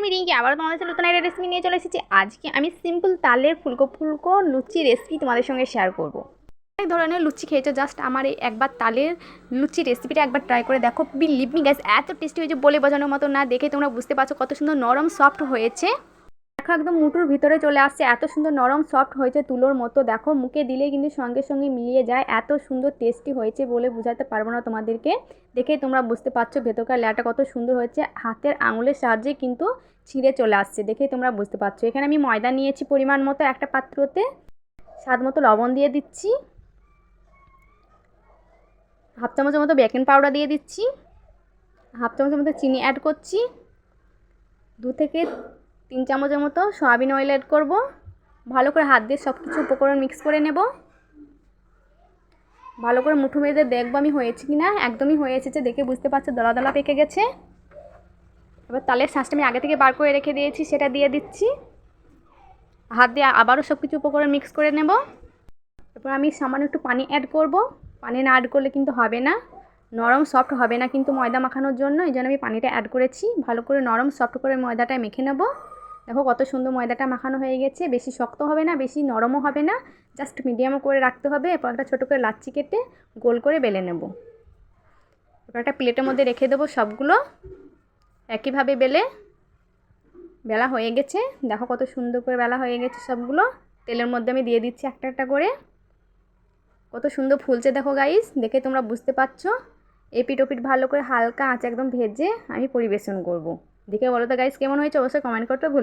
আমি রিঙ্কি আবারও তোমাদের সাথে নতুন একটা রেসিপি নিয়ে চলে এসেছি। আজকে আমি সিম্পল তালের ফুলকো ফুলকো লুচি রেসিপি তোমাদের সঙ্গে শেয়ার করব। অনেক ধরনের লুচি খেয়েছো জাস্ট আমার এই একবার তালের লুচি রেসিপিটা একবার ট্রাই করে দেখো। বিলিভ মি গ্যাস এত টেস্টি হয়েছে বলে বোঝানোর মতো না। দেখে তোমরা বুঝতে পারছ কত সুন্দর নরম সফট হয়েছে। দেখো একদম মুটুর ভিতরে চলে আসছে। এত সুন্দর নরম সফট হয়েছে তুলোর মতো। দেখো মুখে দিলে কিন্তু সঙ্গে সঙ্গে মিলিয়ে যায়। এত সুন্দর টেস্টি হয়েছে বলে বোঝাতে পারব না তোমাদেরকে। দেখে তোমরা বুঝতে পারছ ভেতরকার লেয়াটা কত সুন্দর হয়েছে। হাতের আঙুলের সাহায্যে কিন্তু ছিঁড়ে চলে আসছে। দেখে তোমরা বুঝতে পারছ। এখানে আমি ময়দা নিয়েছি পরিমাণ মতো একটা পাত্রতে। স্বাদ মতো লবণ দিয়ে দিচ্ছি। হাফ চামচের মতো বেকিং পাউডার দিয়ে দিচ্ছি। হাফ চামচের মতো চিনি অ্যাড করছি। দু থেকে তিন চামচের মতো সয়াবিন অয়েল অ্যাড করব। ভালো করে হাত দিয়ে সব কিছু উপকরণ মিক্স করে নেব। ভালো করে মুঠো মেয়েদের দেখব আমি হয়েছে কি না একদমই হয়ে এসেছে, দেখে বুঝতে পারছ, দলা দলা পেকে গেছে। এবার তালের শাঁসটা আমি আগে থেকে বার করে রেখে দিয়েছি, সেটা দিয়ে দিচ্ছি। হাত দিয়ে আবারও সব কিছু উপকরণ মিক্স করে নেব। এরপর আমি সামান্য একটু পানি অ্যাড করব। পানি না অ্যাড করলে কিন্তু হবে না। নরম সফট হবে না কিন্তু ময়দা মাখানোর জন্য, এই জন্য আমি পানিটা অ্যাড করেছি। ভালো করে নরম সফট করে ময়দাটা মেখে নেব। দেখো কত সুন্দর ময়দাটা মাখানো হয়ে গেছে। বেশি শক্ত হবে না, বেশি নরমও হবে না। জাস্ট মিডিয়াম করে রাখতে হবে, এরপর একটা ছোটো করে লাচ্ছি কেটে গোল করে বেলে নেব। এরপর একটা প্লেটের মধ্যে রেখে দেবো সবগুলো। একইভাবে বেলে বেলা হয়ে গেছে। দেখো কত সুন্দর করে বেলা হয়ে গেছে সবগুলো। তেলের মধ্যে আমি দিয়ে দিচ্ছি একটা একটা করে। কত সুন্দর ফুলছে দেখো গাইস দেখে তোমরা বুঝতে পারছ। এপিট ওপিট ভালো করে হালকা আঁচ একদম ভেজে আমি পরিবেশন করব। দেখে বলো তো গাইস কেমন হয়েছে? অবশ্যই কমেন্ট করতে ভুল